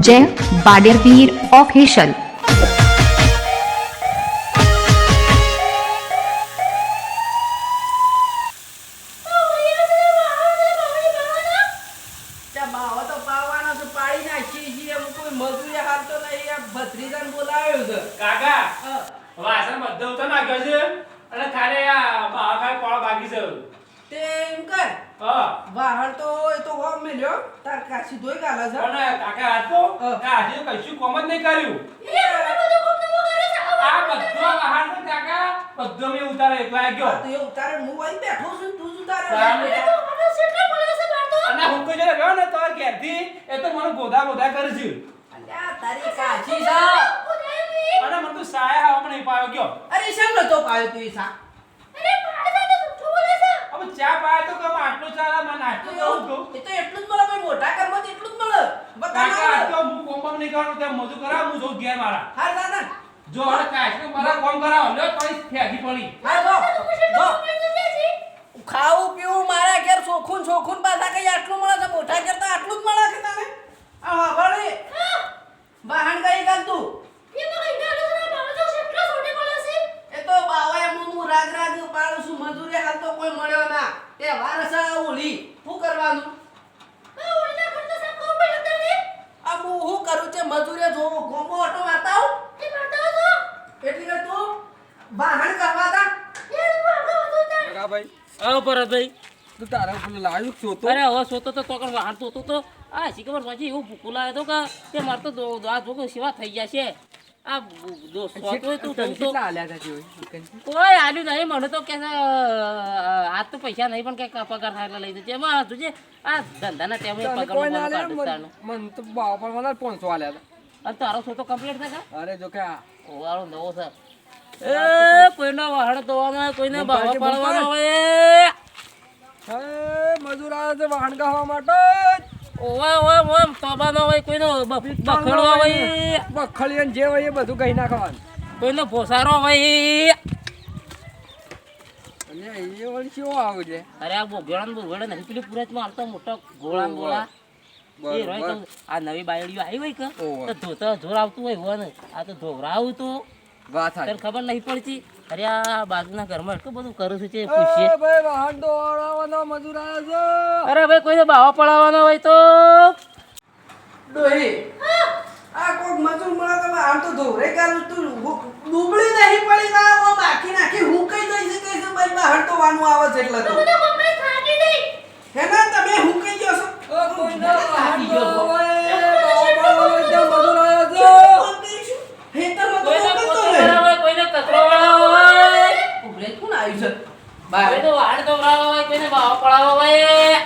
જય બાડેરવીર ઓફિશિયલ. કાકા હા. વાસણ બધો તો નાખ્યો છે અને તારે આ મહાકાળ કોળ બાકી છે તે એમ કર, વાહણ તો એ તો હોમ મેલ્યો. તાર કાશી ધોઈ ગાલે છે. પણ કાકા આ તો કશું કોમ જ નહીં કર્યું. આ બધો વાહન તો કાકા બધો મેં ઉતારે એકલો ગયો. તો એ ઉતારે હું અહીં બેઠો છું તું ઉતારે. તારે. અને હું કોઈ જયારે ગયો ને તો ઘેરથી એ તો મને ગોધા ગોધા કરે છે. અલ્યા, તારી કાશી છે. અને મને તો સાયા હવા પણ નહીં પાયો ગયો. અરે શેમ નતો પાયો તું એ હવે ચા પાયા તો કમ આટલો ચાલા મને આટલો તો કહું એ તો એટલું જ મળે ભાઈ, મોટા ઘરમાં તો એટલું જ મળે. આ તો હું કોમ બમ નહીં કરું ત્યાં મજૂર કરા હું જો ઘેર મારા. હાર દાદા. જો હવે કાશી મારા કોમ કરાવો. લ્યો તોય ફેગી પડી. હા જો. જો. ખાવું પીવું મારા ઘેર ચોખું ચોખું પાછા કઈ આટલું મળે છે? મોટા ઘેર તો આટલું જ મળે છે તને? આ વાપરે વાહન કઈ ગાલ તું. એ તો બાવા એમ હું રાગ રાગ પાડું છું. મજૂરી હાલ તો કોઈ મળ્યો તે વારસા ઉલી શું કરવાનું? આ હું શું કરું છે? મજૂરી જો ગોમો ઓટો મારતા આવું એટલી કે તું વાહન કરવા તા ભાઈ આવો ભરતભાઈ તું તારા લાવ્યું છો તો? અરે હવે સોતો તો તોકર વાહન તો તો આ શીખબર પછી એવું ભૂકું લાગે તો કે તે મારે તો આ જોકો સેવા થઈ જશે છે. આ હોય તું તું તો કેટલા આલ્યા હતા જોઈ કોઈ આલ્યું નહીં મને તો કે આ તો પૈસા નહીં પણ કે પગાર થાય એટલે લઈ જજે. એમાં આ ધંધાના ટેમ પગાર કોઈ મન તો બાવા પણ મને પાંચસો આલ્યા હતા. અને તારો સોતો કમ્પ્લીટ થાય અરે જો કે નવો એ કોઈનો વાહણ ધોવાનો કોઈને બાવા પાડવાનો હોય. મજૂર આવે છે વાહન ગાવા માટે. ઓવે ઓવે તોબાનો હોય કોઈનો બ- હોય બખલિયન જે હોય એ બધું કહી નાખવાનું. કોઈનો ભોસારો હોય. અને એ વળી કેવો આવે છે? અરે આ બોગેડા બોગેડા નથી પેલી પુરતમાં હાલતા મોટા ગોળા ગોળા. એ રોય આ નવી બાયડીઓ આવી હોય કે. તો ધોતા જોર આવતું હોય હોય આ તો ધોવરાવું તો. વાત તને સાચી ખબર નહીં પડતી? અરે આ બાજુના ઘરમાં એટલું બધું કરું છું પૂછીએ. ભાઈ વાહન તો ઓળાવાનો મજૂર આવ્યો છે? અરે ભાઈ કોઈને બાવા પડાવવાનો હોય તો? ડોહી આ કોક મજૂર મળે તો આમ તો ધોરે કાલ. તું ડૂબળી નહીં પડી ના ઓ બાકી નાખી હું કઈ દઈ છે કઈ છે ભાઈ બહાર તો વાનું આવે છે એટલે તો. હેના તમે હું કઈ ગયો છો? ઓ કોઈને વાહન તો આવ્યું છે. બહાર તો વાળ ધોવરાવો હોય કોઈને બાવા પડાવવા હોય.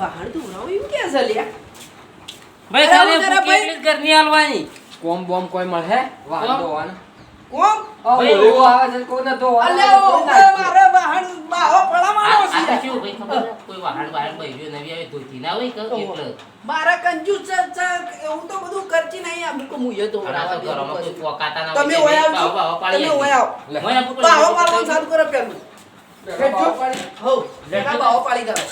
વાહણ તું ઉડાવ એવું કે છે લ્યા? ભાઈ ખાલી જ ઘરની હાલવાની. કોમ બોમ કોઈ મળે વાળ? તો વાહન આવે છે કોઈને તો અલ્યા. મારે વાહણ બાવો આ પડાવવાનો આ તો છે. કેવું ભાઈ ખબર? કોઈ વાહન વાહન બૈરીઓ નવી આવે ધોતી ના હોય કે એટલે? મારા કંજૂસ છે છે હું તો બધું કરતી નહીં આ મૂકો મુયે તો અને ઘરમાં કોઈ પોકાતા ના તમે ઓય બાવા બાવા પાડી તમે ઓય આવો. આપી. ઓય આપું પણ બાવો એવું પાડવાનું ચાલુ કરો પેલું. હો લેટા પાડી કરો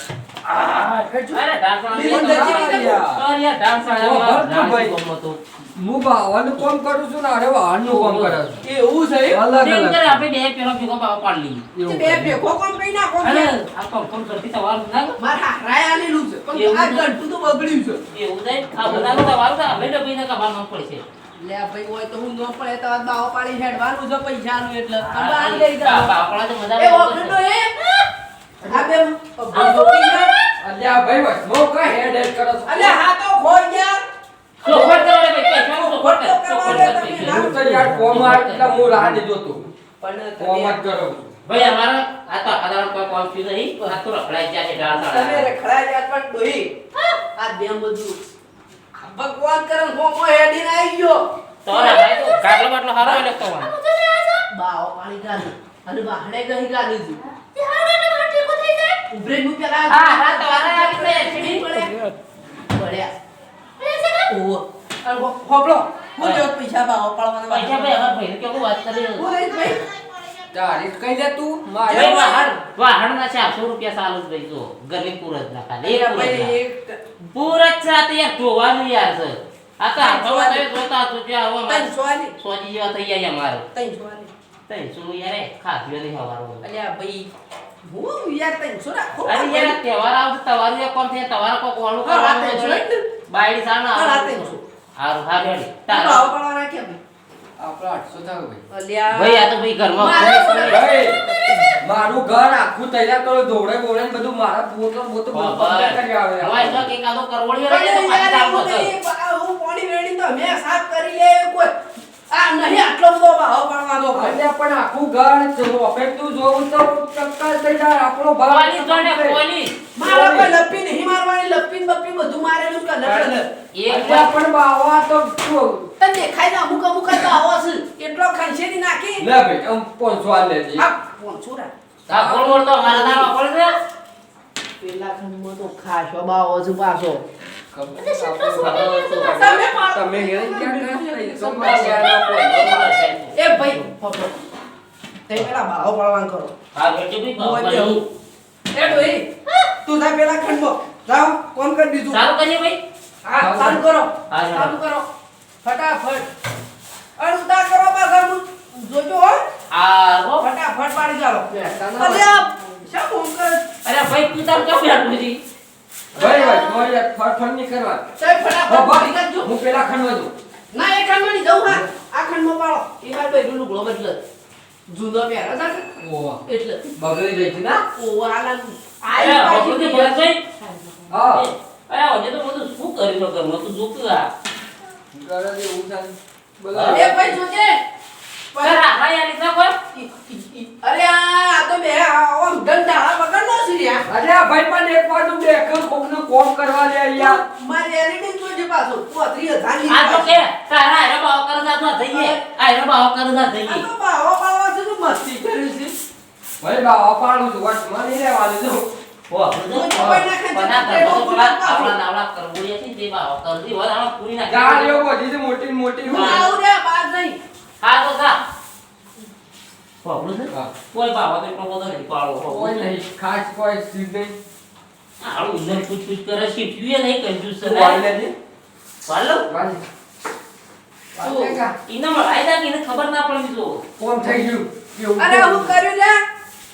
હું બાવાનું કામ કરું છું ને અરે વાહનનું કામ કરે છું. એવું છે? અલગ અલગ. આપણે બે પેલો ભેગો બાવા પાડી લઈએ. બે ભેગો કોમ કઈ નાખો અરે આ કંકણ કરતી સવારનું ના મારા હારાય આલેલું છે. પણ આ ગંઠું તો બગડ્યું છે. એવું થાય? આ બધાનું સવારું તો આપણે ડબ્બીને કમાવાનું પડશે. લે ભાઈ હોય તો હું ન પડે તો આ પાડી હેડવાનું છે પૈસાનું એટલે. તમે આ લઈ તો મજા એ. એ? આ બે ગયા. અલ્યા ભાઈ વચમો કઈ હેડ હેડ કરો અલ્યા હા તો ખોઈ ગયા ચોખવટ કર. હું તો યાર એટલે હું રાહ પણ કોમ જ તમે કરું છું. ભાઈ અમારા આ તો દાડાનું કોઈ કામ થયું નહીં. આ તો રખડાઈ ગયા છે ઢાળ તમે સાળા. ગયા પણ ડોહી આ બે બધું. ભગવાન કરે મોમો હેડીને આવી ગયો. તો ના ભાઈ તો કાટલો બાટલો હારો લખતો હોય. પાણી ગાલી. અને બાહણે ગઈ ગાલી છું ઉભરે નું પેલા હા, હા, તમારે આવી છે, એસીડી. પડ્યા. પડ્યા ઓહો અને હો- હોભળો. હું જો પૈસા બાવો પાડવાના પૈસા ભાઈ અમારા ભાઈને કેવું વાત કરી હું લઈશ ભાઈ. તારીખ કઈ દે તું. મારે ભાઈ વાહણ વાહણના ચારસો રૂપિયા ચાલુ જ ભાઈ જો. ગરમી પૂર જ ના ખાલી. એક અરે ભાઈ ના. એક પૂર જ છે આ યાર ધોવાનું યાર છે. આ તો હાથમાં તમે જોતા તો કે આવો ત્રણસો આલી સોજી જેવા થઈ ગયા તઈ ત્રણસો તઈ ત્રણસો યાર ખાધ્યો નહીં હવારો અલ્યા ભાઈ હું યાર ત્રણસો રાખો અરે યાર તહેવાર આવશે તમારું એક કોમ થાય? તમારે કોક વાળું હા, કરવાનું ને. બાયડી સામે હા, રાતે આવવાનું. હા રેડી તારા? પડવા રાખ્યા ભાઈ. આપણો 800 થયો ભાઈ. અલ્યા. ભાઈ આ તો ભાઈ ઘરમાં મારે ભાઈ મારું ઘર આખું તૈયાર કરો દોડે બોડે ને બધું મારા પોતો પોતો બધું કરી આવે. હવે તો કે કાદો કરવળિયો રહે તો પાછી હું બા- હું પાણી રેડી તો મે સાફ કરી લે કોઈ આ નહીં આટલો બધો ભાવ પાડવાનો કોઈ. પણ આખું ઘર ઓફેટનું જોવું તો ચક્કર થઈ જાય આપણો ભાવ પોલીસ જોડે પોલીસ. મારે કોઈ લપ્પી નહીં મારવાની લપ્પી ને બપ્પી બધું મારેલું અલ્યા પણ બાવા તો જો. તને દેખાય ને અમુક અમુક આવો છે એટલો ખંચેરી નાખી. લે ભાઈ આમ પોંચો આ લેજે આ પોંચું રાખ. આ ગોળ ગોળ તો મારા દાવા પડે છે પેલા ખંડમાં તો ખાસો બાવો છે પાછો તમે. એ ભાઈ તે પેલા પાડવાનું કરો હા ભાઈ ભાઈ. તું થાય પેલા ખંડમાં જાઓ કોણ કરી દીધું સારું કરીએ ભાઈ હા ચાલુ કરો. ચાલુ કરો ફટાફટ અરે ઉતાર કરો પાછા જોજો હો આ ફટાફટ પાડી ચાલો અરે શા ફોન કરે અરે ભાઈ તું તાર કેમ યાર છી ભાઈ ભાઈ કોઈ યાર ફટફટની કરવા. સાહેબ ફટાફટ પાડી બાબા, હું પેલા ખંડમાં છું. ના એ ખંડમાં ની જવું હા. આ ખંડમાં પાડો. એ મારે બેઠું લુગડો બદલે. જૂનો પહેરો છે ઓ એટલે. બગડી જાય છે ના? ઓ આલા આય પાછી ની ભરતભાઈ હા. અરે હજુ તો બધું શું કરી નો કરનો તું જોતું આ. ઘરે દે થાય બોલો એ ભાઈ જોજે. પર આ યાર ઇતના કોઈ અરે આ આ તો બે આમ ડંડા વગરનો છે અરે ભાઈ પણ એક વાર તું દેખ કોકનું કોમ કરવા લે યાર મારે એલઈડી જોજે પાછો પોત્રી હજાર આ તો કે તારા આયરો ભાવ કરતા તો થઈએ. આયરો ભાવ કરતા આ તો બાવા બાવા છે તો મસ્તી કરી છે. ભાઈ બાવા પાડું છું રહેવાનું છું ઓ પના બાપડું છે હા. કોઈ બાવા તો એટલો બધો નહીં પાડો કોઈ નહીં. ખાસ કોઈ સીધ. નહીં હારું ઇન્દર પૂછ પૂછ કરે છે પીએ નહીં કંજૂસ છે તું લેજે? પાલો વાળી. વાળી ઇને મળાઈ જા કે ખબર ના પડી જો? કોમ થઈ ગયું? અરે હું કર્યું રે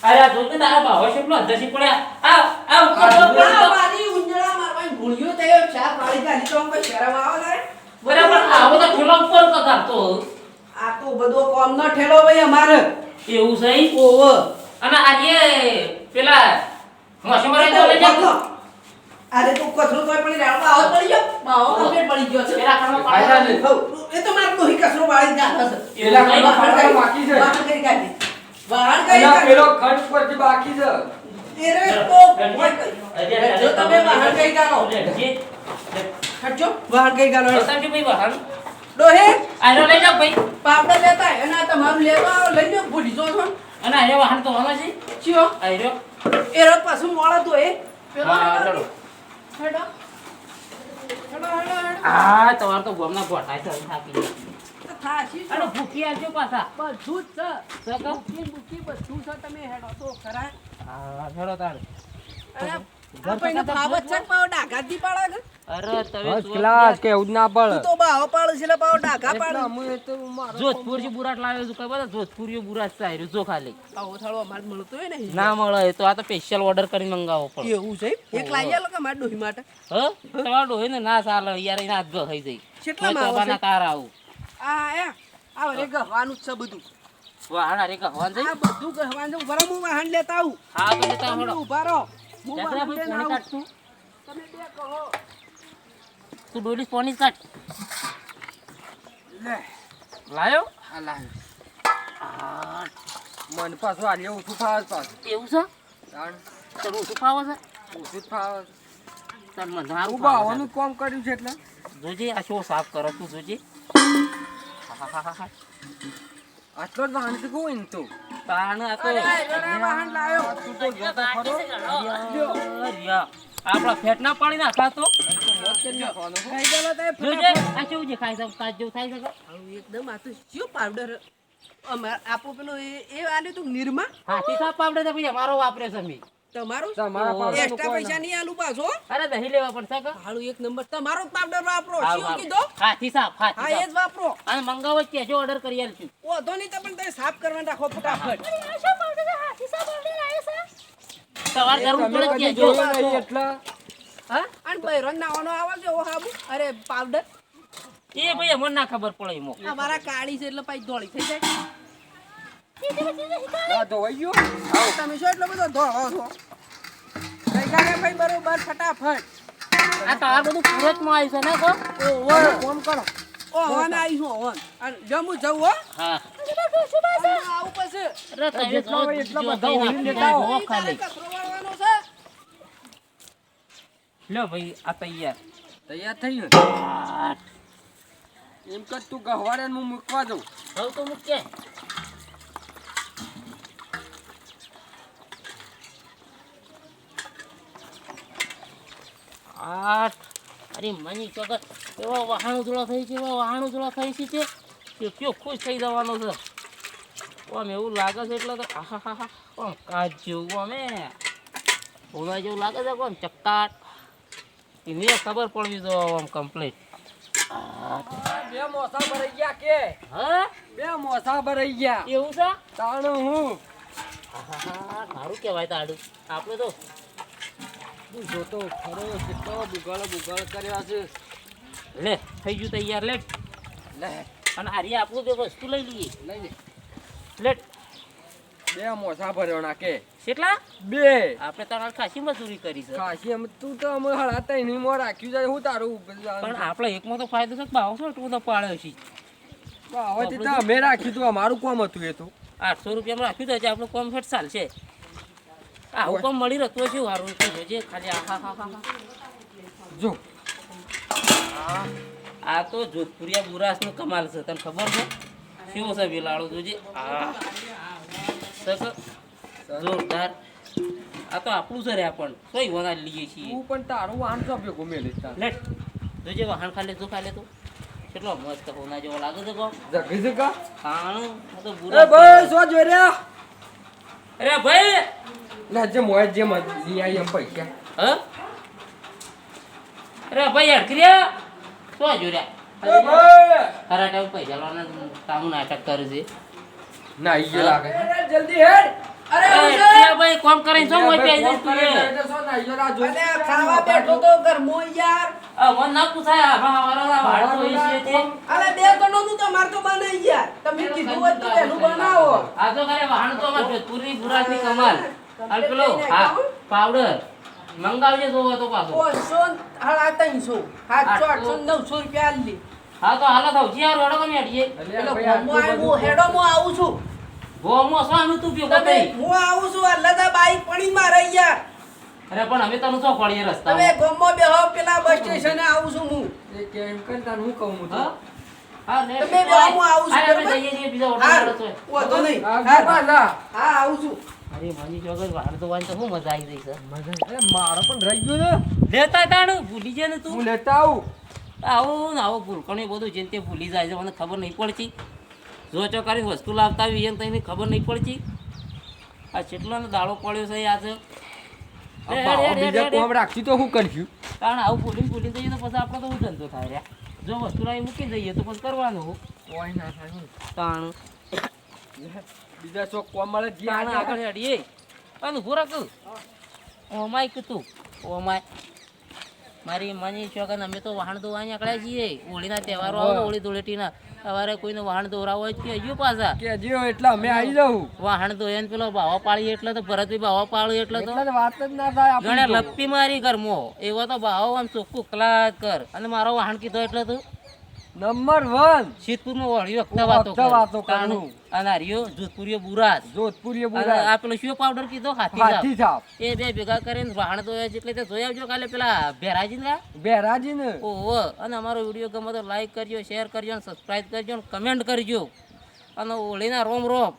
અરે આ જોકે તારા ભાવ છે પેલો પડ્યા. આ આ ઉપર આ ઉપર આ ઉપર. મારી ઉંજળા મારવાની ભૂલ્યો થયો ચાર પાડી ગાડી તો કોઈ શરમ આવે તારે બરાબર આ બધા ઠેલા ઉપર આ તો બધો કોમ નો ઠેલો ભાઈ અમારે. એવું છે? ઓવો અને આજે પેલા મોસમરે તો લઈ જાવ અરે તો કચરો તોય પડી રાડો આવ પડી ગયો. બાવો કમ્પ્લીટ પડી ગયો છે. પેલા ખાનો ફાયદા પાડો. નહીં. એ તો મારે કોઈ કચરો વાળી જ નાખે છે. પેલા એવું ખંડમાં વાહણ ફરતા કરી- બાકી છે. વાહણ કરી કાઢી. વાહણ કરી કાઢી. પેલો ખર્ચ જે બાકી છે. એ રે તો જો તમે વાહણ કરી કાઢો. ખર્ચો વાહણ કરી કાઢો, હેડો. ડોહે, આયરો લઈ જાઓ ભાઈ. પાપડા લેતા અને આ તમારું લેવા આવો, લઈ લો, ભૂલી જો છો. અને આયરો વાહન તો છે ચિયો, આયરો. એ રોજ પાછું મોડા તો એ. પેલો હેડો. હેડો. આ તમાર તો ગોમના ગોઠાય છે થાકી થાશી અને ભૂખી આવજો પાછા. બધું જ છે. બુકી બુકી બધું છે, તમે હેડો તો ખરા. હા હેડો તારે. અને આ ભાઈનો ભાવ જ છે ડાઘા દી પાડે ક્લાસ કે ઉદના ના તું પડે. તો ભાવ પાડે છે એટલે ભાવ તો મારો જોધપુરથી બુરાટ લાવ્યો છું કઈ બધા જોધપુર જોધપુરીઓ બુરાટ છે આયરો જો ખાલી. આવો થાળો અમારે મળતો હોય ને ના મળે એ તો આ તો સ્પેશિયલ ઓર્ડર કરીને મંગાવો પડે. એવું છે એક લાવી આલો કે મારા ડોહી માટે. હ? તમારો ડોહી ને ના ચાલે યાર એના હાથ ગઈ જાય. કેટલામાં આવે છે? તાર આવું. આ આ આ રે ગહવાનું જ છે બધું. વાહણ હારે કહેવાનું છે? આ બધું ગહવાનું છે ઊભા હું વાહન લેતા આવું. હા તો લેતા હેડો. ઊભા રહો. હું પોણી આવું. તમે બે કહો. તું ડોલી પોણી કાઢ. લે. લાયો? લાવ આ, મન પાછું આલે ઓછું ફાવે પાછું એવું છે? તાણ. તને ઓછું ફાવે છે? ઓછું જ ફાવે. તને મને સારું હું ફાવે બાવાનું કામ કર્યું છે એટલે? જોજે આ શો સાફ કરો તું જોજે. હા, હા, હા, હા. આટલો જ વાહન શીખવું હોય ને તો તાણ આ તો. વાહન લાયો. તું તો જોતા ખરો. રિયા. આપણા ફેટ ના પાણી નાખા તો? મોત કરી નાખવાનો હો. ખાઈ ગયેલો તો એ જોજે આ કેવું છે ખાઈ જાવ તાજ જેવું થાય છે એકદમ આ તો શું પાવડર અમાર- આપણું એ એ આલ્યું નિરમા? હાથી સાપ પાવડર તો ભાઈ અમારો વાપરે છે મેં. તમારું? એક્સ્ટ્રા પૈસા નહીં આલુ પાછો અરે દહીં લેવા પડશે કે? હાલું એક નંબર. તમારો પાવડર વાપરો શું. કીધો? હાથી સાપ હા એ જ વાપરો. અને મંગાવો કેજો ઓર્ડર કરી આલશું. ઓધો નહીં તો પણ તમે સાફ કરવા રાખો ફટાફટ. સવાર કરવું પડે જ જોયું નહીં એટલે. હા? અને બૈરો નાવાનો આવે છે ઓ હાબુ. અરે પાવડર એ ભાઈ મને ના ખબર પડે એમો. અમારા કાળી છે એટલે પછી ધોળી થઈ જાય. ધોવાઈ ગયો. તમે શું એટલો બધો ધોળો છો. કઈ ભાઈ બરોબર ફટાફટ. આ તાર બધું સુરતમાં આવ્યું છે ને કો ઓવર ફોન કરો. ઓ હવન આવીશું હવન જમું જવું હો? હા. આવું પછી. એટલો બધો હોય જો. ખાલી. લ્યો ભાઈ આ તૈયાર. તૈયાર થઈ ને એમ કે તું ગહવાડે હું મૂકવા દઉં હવે તો મૂકે. આઠ અરે મની ચોગર એવા વહાણું ધોળા થઈ છે એવા વહાણું ધોળા થઈ છે કે કયો ખુશ થઈ જવાનો છે. આમ એવું લાગે છે એટલે તો આહા હા હા આમ કાચ જેવું અમે હોવા જેવું લાગે છે આમ ચક્કાટ એને ખબર પડવી તો આમ કમ્પ્લીટ બે મોસા ભરાઈ ગયા કે? હા? બે મોસા ભરાઈ ગયા. એવું છે? તાણો હું? સારું કહેવાય તાડું. આપણે તો? જોતો ખરો કેટલો બુગાળો બુગાળો કર્યા છે. લે થઈ ગયું તૈયાર લેટ લે. અને આરી આપણું બે વસ્તુ લઈ લઈએ. લઈ લે. લેટ બે મોસા ભર્યો ના કે. કેટલા? બે. આપણે તારા ખાસી મજૂરી કરી છે. ખાસી એમ તું તો અમે હળાતા એની મો રાખ્યું છે હું તારું પણ આપણે એકમાં તો ફાયદો છે બાવ છો તું તો પાળ્યો છે. હવે તો અમે રાખ્યું તું અમારું કોમ હતું એ તો. આઠસો રૂપિયામાં રાખ્યું તો આપણું કોમ ફેટ ચાલશે. આવું કોમ મળી રહેતું છે વારું જોજે ખાલી આહા હા હા જો. આ તો જોધપુરિયા બુરાસનું કમાલ છે તને ખબર છે? કેવો છે બિલાડો જોજે. આ સક જોરદાર. આ તો આપણું છે રે પણ સોય વના લઈએ છીએ. હું પણ તારું વાહન તો ભેગું લેતા લેટ જોજે વાહન ખાલે તો ખાલે તો. કેટલો મસ્ત હોના જેવો લાગે છે ગો જગી જગા ખાણું આ તો એ બુરા ભાઈ સો જોઈ રહ્યા અરે ભાઈ! લે જે મોય જે મજી આઈ એમ પૈસા. હ? અરે ભાઈ યાર ક્રિયા સો જોઈ રહ્યા અરે ભાઈ! ટાઈમ પૈસા લાવવાના કામ નાટક કરે છે. ના ઈ જે લાગે. જલ્દી હેડ. અરે એ, હું ભાઈ કોમ કરીને શું મોય પેઈ જઈ તું એ? અલે ખાવા બેઠો તો ઘરમો યાર. આ મને ના પૂછાય હા વાળા વાળો હોય છે તે? અરે બે જણો નું તમારે તો બને યાર તમે કીધું હોત તો એનું બનાવો. આ તો કરે વાહણ તો અમાર જોધપુરની બુરાજની કમાલ. અલ પેલો હા પાવડર મંગાવજે જોવો તો પાછો. પાંચસો હાડા ત્રણસો સાતસો આઠસો નવસો રૂપિયા આલી. હા તો હાલો થાવ જી યાર વડો કમી અડીએ. પેલો ગોમો આવ્યો હેડો મો આવું છું. ગોમો સ્વામી તું તમે હું આવું છું આ લદા બાઈક પડી મારે યાર અરે પણ અમે તને શું પડીએ તમે રસ્તા ગોમો બેહો પેલા બસ સ્ટેશને આવું છું હું. કેમ કર તાર હું કહું હું હા? હા ને. તમે હું આવું છું, અરે બરાબર? જઈએ બીજા છે નહીં. હા આવું છું. મની જોગર વાહણ તો શું મજા આવી છે? અરે મારો પણ રહી ગયો ને. લેતા તાણ ભૂલી જાય ને તું? હું લેતા આવું. આવું ને આવું ભૂલકણ બધું જેમ તે ભૂલી જાય છે મને ખબર નહીં પડતી. જો ચો વસ્તુ લાવતા આવી એને તો ખબર નહીં પડતી. આ કેટલાનો દાડો પડ્યો છે આજે આ બીજા કોમ રાખી તો શું કરશું? કારણ આવું ભૂલીને ભૂલી જઈએ તો પછી આપણે તો ધંધો થાય રહ્યા. જો વસ્તુ લાવી મૂકી દઈએ તો પછી કરવાનું કોઈ ના થાય તાણ. બીજા શોખ કોમ મળે જે આગળ હેડીએ અને ઊભો રાખ? કીધું તું ઓમાય. મારી માની છોકન અમે તો વાહન ધોવાની નીકળ્યા છીએ. હોળીના તહેવારો આવે હોળી ધૂળેટીના. સવારે કોઈને વાહન દોરાવો હોય કે હજુ પાછા. કે હજુ એટલે અમે આવી જાઉં. વાહન ને પેલો ભાવા પાડીએ એટલે તો ભરતભાઈ ભાવા પાડ્યું એટલે તો વાત જ ના થાય ગણે લપ્પી મારી કરમો એવો તો ભાવ આમ ચોખ્ખું કલાક કર. અને મારો વાહન કીધો એટલે તું નંબર વન શીતપુરમાં વળ્યો વખતે વાતો વાતો કર. કરું. તાણ. અને હાર્યો જોધપુરીયો બુરાજ. જોધપુરી અને બોલા આ પેલો શિયો પાવડર કીધો? હાથી હાથી સાપ. એ બે ભેગા કરીને વાહણ ધોયા છે એટલે તે જોઈ આવજો કાલે પેલા ભેરાજી ના બેરાજી ને ઓહો. અને અમારો વીડિયો ગમે તો લાઈક કરજો શેર કરજો અને સબસ્ક્રાઇબ કરજો અને કમેન્ટ કરજો. અને ઓળીના રોમ રોમ.